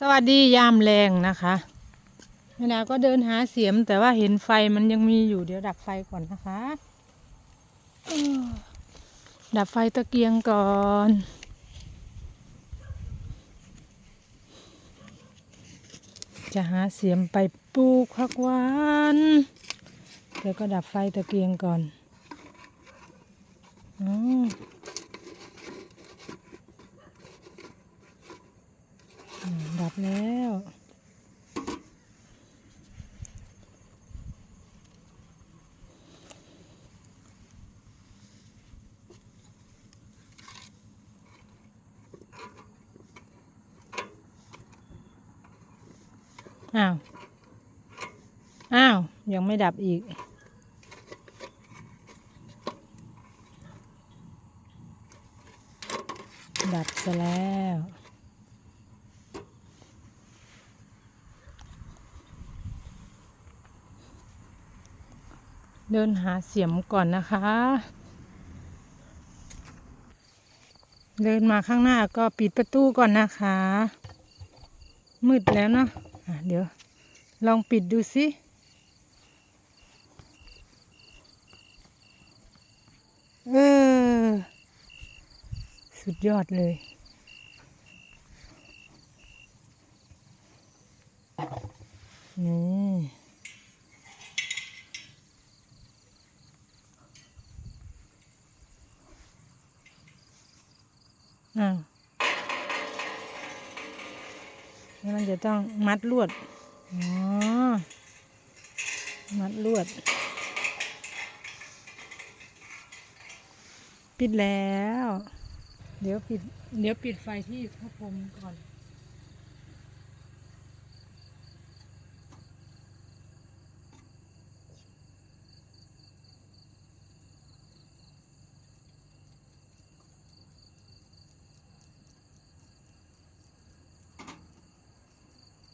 สวัสดียามแรงนะคะเวลาก็เดินหาเสียม แต่ว่าเห็นไฟมันยังมีอยู่เดี๋ยวดับไฟก่อนนะคะดับไฟตะเกียงก่อน จะหาเสียมไปปลูกพักหวานเดี๋ยวก็ดับไฟตะเกียงก่อนอ๋อ อืมดับ แล้ว อ้าว อ้าว ยังไม่ดับอีก ดับซะแล้ว เดินหาเสียมก่อนนะคะ เดินมาข้างหน้าก็ปิดประตูก่อนนะคะ มืดแล้วเนาะะเดี๋ยวลองปิดดูสิเออ สุดยอดเลย นี่ อ้าแล้วมันจะต้องมัดลวด อ๋อ มัดลวด ปิดแล้ว เดี๋ยวปิด เดี๋ยวปิดไฟที่พระพรมก่อน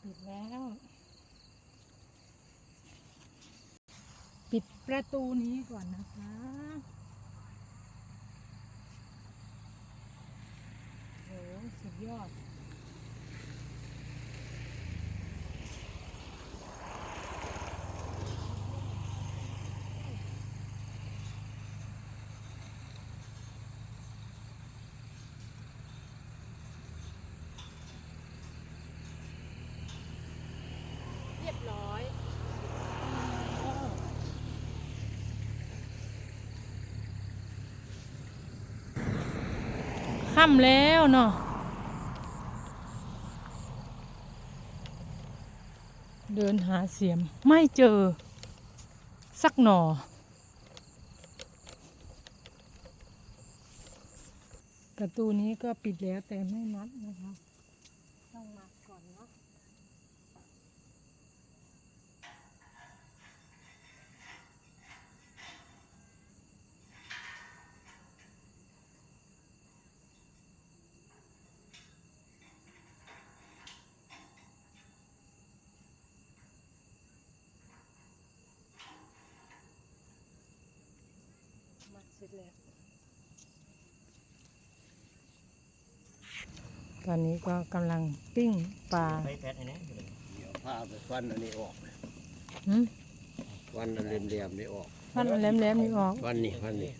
ปิดแล้ว ปิดประตูนี้ก่อนนะคะโหสุดยอด ค่ำแล้วเนาะเดินหาเสียมไม่เจอ สักหน่อ ประตูนี้ก็ปิดแล้วแต่ไม่นัดนะคะ ต้องมัดก่อนเนาะ มัดเส ร็จแล้วตอนนี้ก็กำลังปิ้งปลาไปแพทย์ให้แน่เดี๋ยวพาไปฟันอันนี้ออกหืมฟันอันเหลี่ยมๆนี่ออกพันแหลมๆนี่ออกฟันนี่ฟันนี่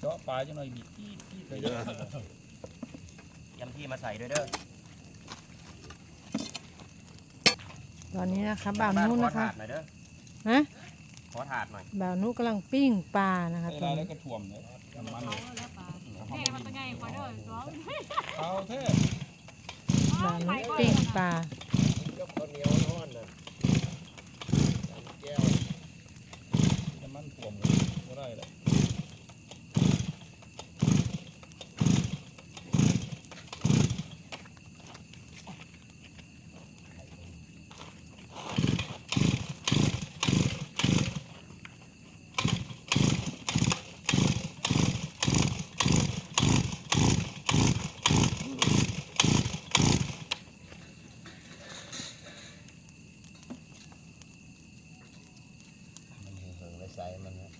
เจาะปลาจังหน่อยบีบที่ที่ไปเด้อยำที่มาใส่ด้วยเด้อตอนนี้นะคะบ่าวนุขอนะคะถาดหน่อยเด้อฮะ ขอถาดหน่อยบ่าวนุกำลังปิ้งปลานะคะเวตอลานแล้นี้วก็ถ่วมเลยน้ำมันแม่มันเป็นไงขอเด้อสองเอาเท่บ่าวนุปิ้งปลายกข้าวเหนียวร้อนน่ะจำแก้วน้ำมันถ่วมเลยก็ได้เลย สัยมันนะ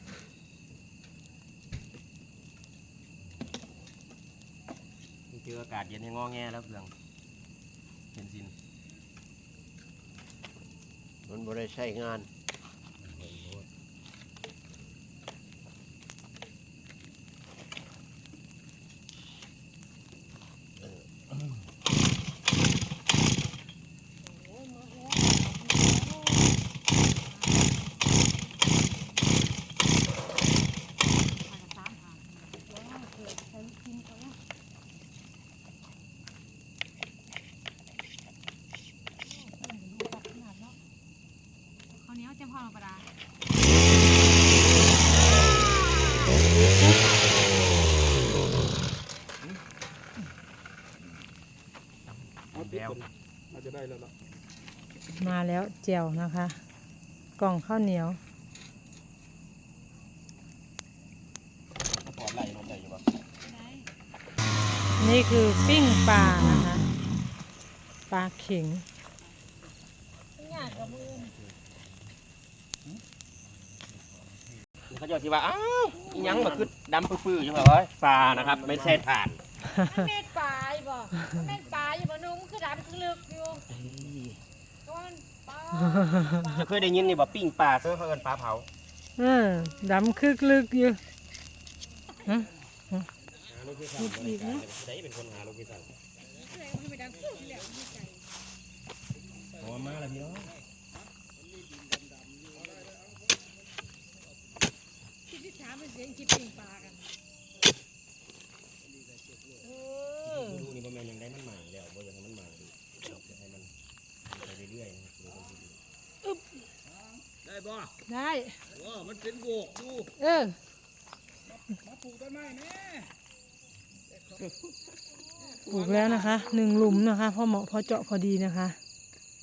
เจออากาศเย็นให้งอแงแล้วเพื่อนเห็นสินมันบริใช้งาน มาแล้วเจียวนะคะ กล่องข้าวเหนียวปอดไหลลงได้อยู่บ่ได้นี่คือปิ้งปลานะคะปลาเข็งเขาจะคิดว่าอ้าวอิหยังมาคือดำปื้อๆอยู่เหรอปลานะครับ ไม่ใช่ถ่านมันเม็ดปลาอยู่บ่มันเม็ดปลาอยู่บ่นุ่มคือดำคือลึกอยู่ก้อนปลา จะ เคยได้ยินนี่บ่ปิ้งปลาเสื้อเขาเอินปลาเผาเออดำคึกลึกอยู่ฮะลูกพี่สั่งบริการได้เป็นคนหาลูกพี่สั่งโอ้มาแล้วพี่น้องคิดที่ถามเป็นเสียงคิดปิ่งปลากันดูนี่บ่แม่นยังได้มันใหม่แล้วบ่อยากให้มันใหม่อยากให้มัน ไปเรื่อยๆนะครับดูคนที่ดีได้บ่ได้ว่ามันเป็นโบกดูเออ มาปลูกต้นไม้แม่ปลูกแล้วนะคะหนึ่งหลุมนะคะพอเหมาะพอเจาะพอดีนะคะ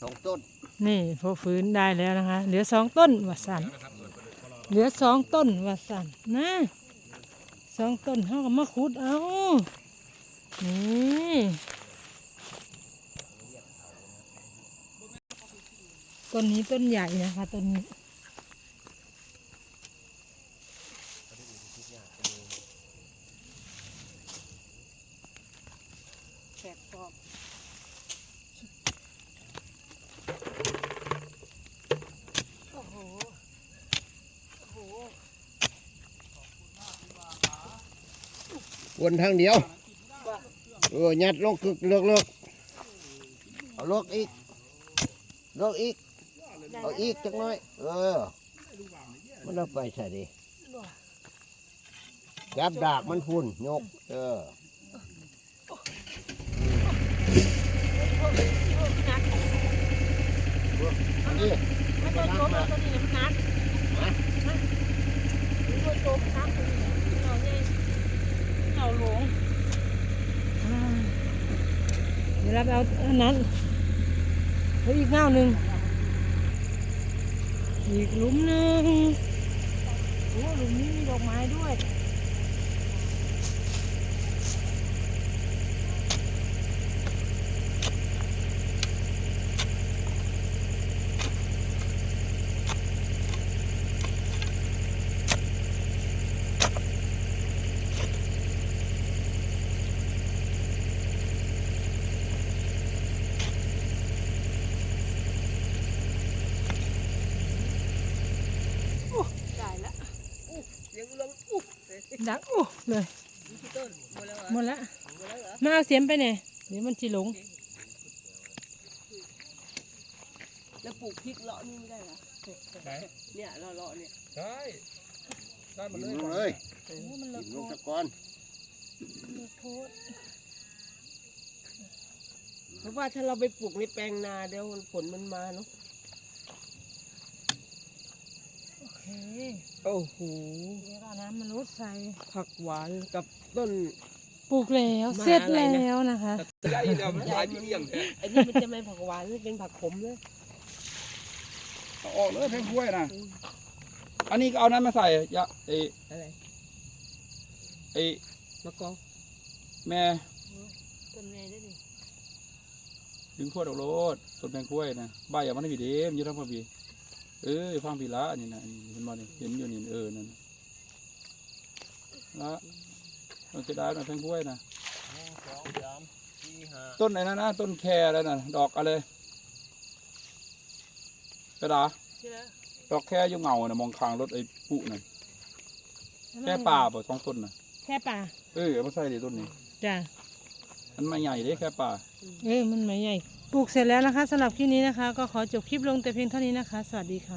สองต้นนี่พอฟื้นได้แล้วนะคะ เหลือสองต้นวัสันเหลือสองต้นวัสันนะสองต้นเขาก็มาขุดเอานี่ ต้นนี้ต้นใหญ่นะคะต้นนี้แขกกอบวนทางเดียวเออยัดลงกึกเลือกเลือกเอาลวกอีกลวกอีก เอาอีกจักหน่อย เออ มันเอาไปใส่ดิจับดากมันพุ่นยก เออนี่มันตัวโจมตัวนี้มันนักตัวโจมนักเอาใหญ่เอาหลงเดี๋ยวเราไปเอาอันนั้นแล้วอีกเงาหนึ่ง อีกหลุมหนึ่งโอ้หลุมนี้มีดอกไม้ด้วย ดังอู้เลยหมดแล้วมาเอาเสียมไปไหนเดี๋ยวมันจีหลง แล้วปลูกพริกเลาะนี่ไม่ได้เหรอไหนเนี่ยเลาะเลาะๆเนี่ยได้ได้หมดกิเลนยลงเลยมันกิละนโคลงตตะกอนละโคตรเพราะว่าถ้าเราไปปลูกในแปลงนาเดี๋ยวฝนมันมาเนาะ โอเคโอ้โหเดี๋ยวเอาน้ำมันลดใส่ผักหวานกับต้น ปลูกแล้วมาเสร็จอะไรนะ แล้วนะคะใหญ่เดียวมันหลายพี่เลี้ยงแท้อันนี้มันจะไม่ผักหวานมันเป็นผักขมเลยเอาออกเลยแพงถ้วยนะอันนี้ก็เอานั้นมาใส่ยะไออะไรไอมะกอกแม่ต้นไงได้ดิดึงขวดออกโลดต้นแพงถ้วยนะใบอย่ามันไม่ดีเด้มนอยู่ทั้งพอบี เออฟังพีละนี่นะนี่เห็นบ่นี่เห็นอยู่นี่เออนั่นละมันจะได้มาแพงถ้วยนะสองสามสี่ห้าต้นไหนนะนะต้นแคร์แล้วนะดอกอะไรไประดาดอกแค่อยุ่งเงาน่ะมองคางรถไอ้ปุน่ะแค่ป่าบ่สองต้นน่ะแค่ป่าเออเอามาใส่ดิต้นนี้จ้ะมันไม่ใหญ่เด้แค่ป่าเอ้ยมันไม่ใหญ่ป ลูกเสร็จแล้วนะคะสำหรับคลิปนี้นะคะ ก็ขอจบคลิปลงแต่เพียงเท่านี้นะคะ สวัสดีค่ะ